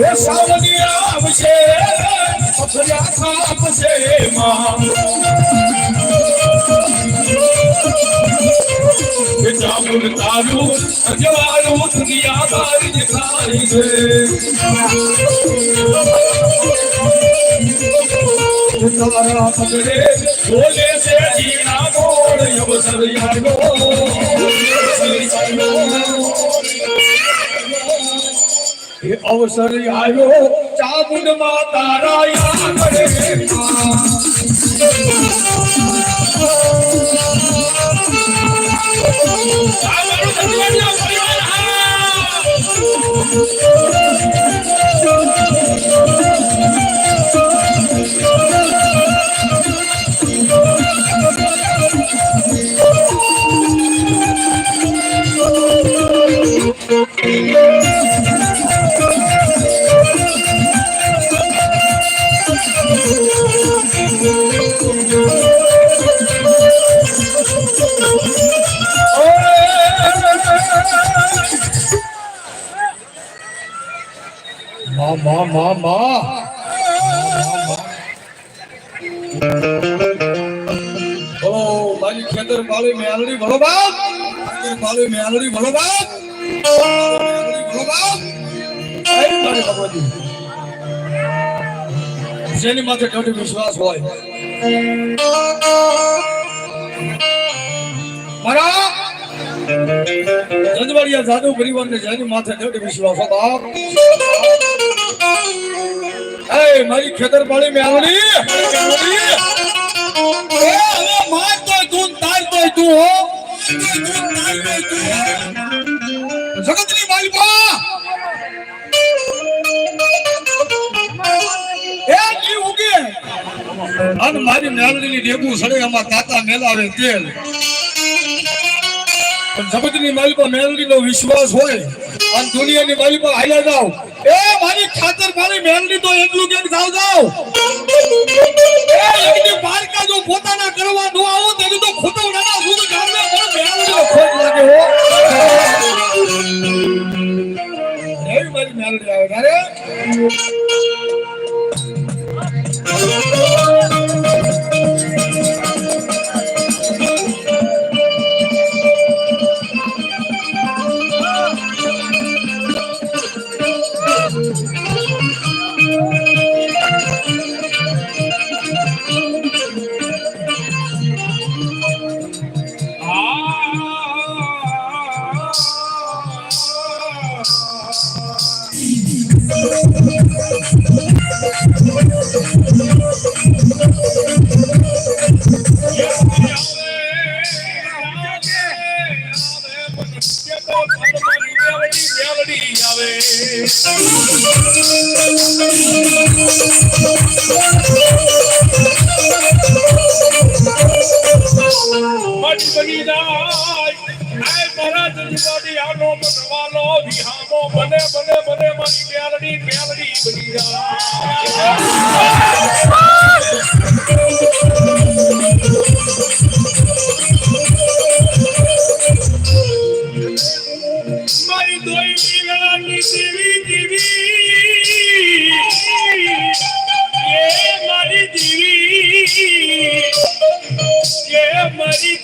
એ સાવની આવશે અફર્યા કાપશે માં. જામુન તારું અજવાળું દુનિયા બારી દેખાય છે. તારા પગડે બોલે છે જીના બોલ અવસર એ અવસર આવ્યો ચામુંડમાં તારા યાદમાં માં માં માં બોલો મારી ખેતર પાળી મેલડી બોલો બાપ ખેતર પાળી મેલડી બોલો બાપ બોલો બાપ મારી ભગવતી જેની માથે દૃઢ વિશ્વાસ હોય જાદુ પરિવારને જેની માથે દૃઢ વિશ્વાસ હોય એ મારી ખેતર હવે માર મારી મેલડીની ડેગું સડે, આમાં તાતા મેલાવે તેલ. જગતની માલિકા મેલડીનો વિશ્વાસ હોય, અને દુનિયાની માલિકા હાલ્યા જાવ. એ મારી ખાતર મારી મેલડી તો એટલું કેમ જાવ જાવ? એ એકની પારકા જો પોતાના કરવા નો આવો તેની તો ખોટો નાના સુધ ગામને પણ મેલડીનો ખોટ લાગે હો. એવી મારી મેલડી આવે તારે મઢ બની જાય બને બને બને મારી મેલડી મેલડી બની જાય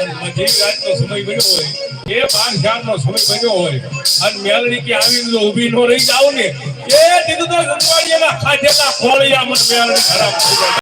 બરાબર અધિક સમય બન્યો હોય, એ બાર નો સમય બન્યો હોય, અને મેલડી કે આવીને જો ઊભી નો રહી જાવ ને, એ દીધું તો ગંગવાડીયાના ખાધેલા ખોળિયા મને મેલડી ખરાબ